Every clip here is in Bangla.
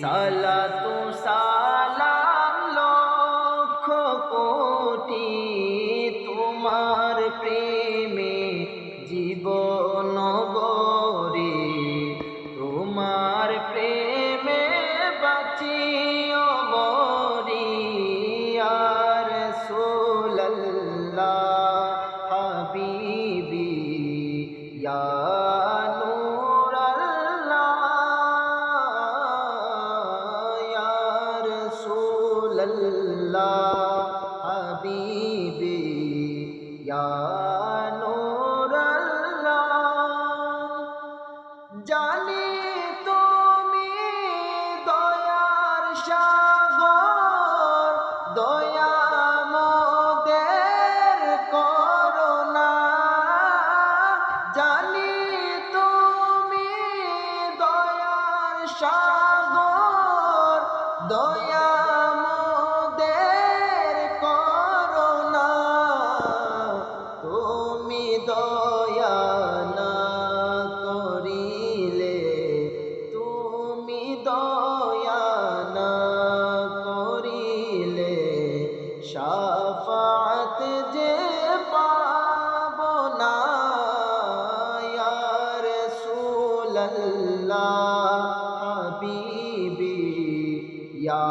সালাতু সালাম লক্ষ কোটি তোমার প্রেমে জীবন গরে তোমার প্রেমে বাঁচি অবরি আর সোল্লা হাবিবি, ইয়া রসুল্লাহ হাবিবি জানি তুমি দয়ার সাগর দয়া মোদের করোনা জানি তুমি দয়ার সাগর দয়া شفاعت جے پابنا یا رسول اللہ، حبیبی، یا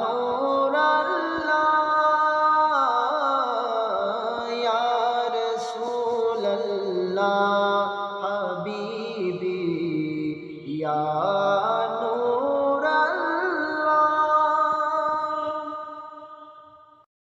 نور اللہ، یا رسول اللہ، حبیبی، یا نور اللہ